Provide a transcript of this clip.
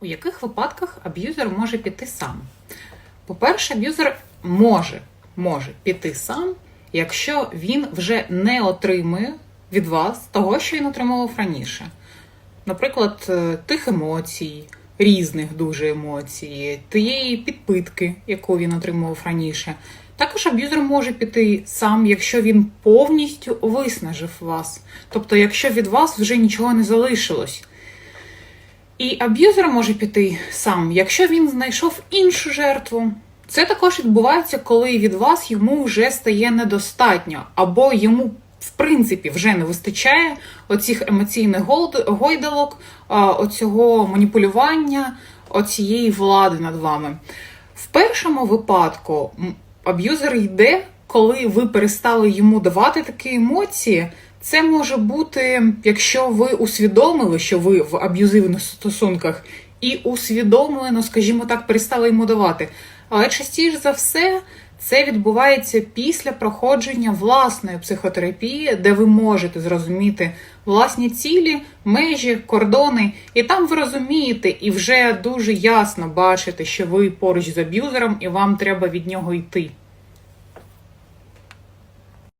У яких випадках аб'юзер може піти сам? По-перше, аб'юзер може, може піти сам, якщо він вже не отримує від вас того, що він отримував раніше. Наприклад, е, тих емоцій, різних дуже емоцій, тієї підпитки, яку він отримував раніше. Також аб'юзер може піти сам, якщо він повністю виснажив вас. Тобто, якщо від вас вже нічого не залишилось. І аб'юзер може піти сам, якщо він знайшов іншу жертву. Це також відбувається, коли від вас йому вже стає недостатньо, або йому, в принципі, вже не вистачає оцих емоційних гойдалок, оцього маніпулювання, оцієї влади над вами. В першому випадку аб'юзер йде, коли ви перестали йому давати такі емоції. Це може бути, якщо ви усвідомили, що ви в аб'юзивних стосунках, і усвідомлено, скажімо так, перестали йому давати. Але частіше за все це відбувається після проходження власної психотерапії, де ви можете зрозуміти власні цілі, межі, кордони, і там ви розумієте і вже дуже ясно бачите, що ви поруч з аб'юзером, і вам треба від нього йти.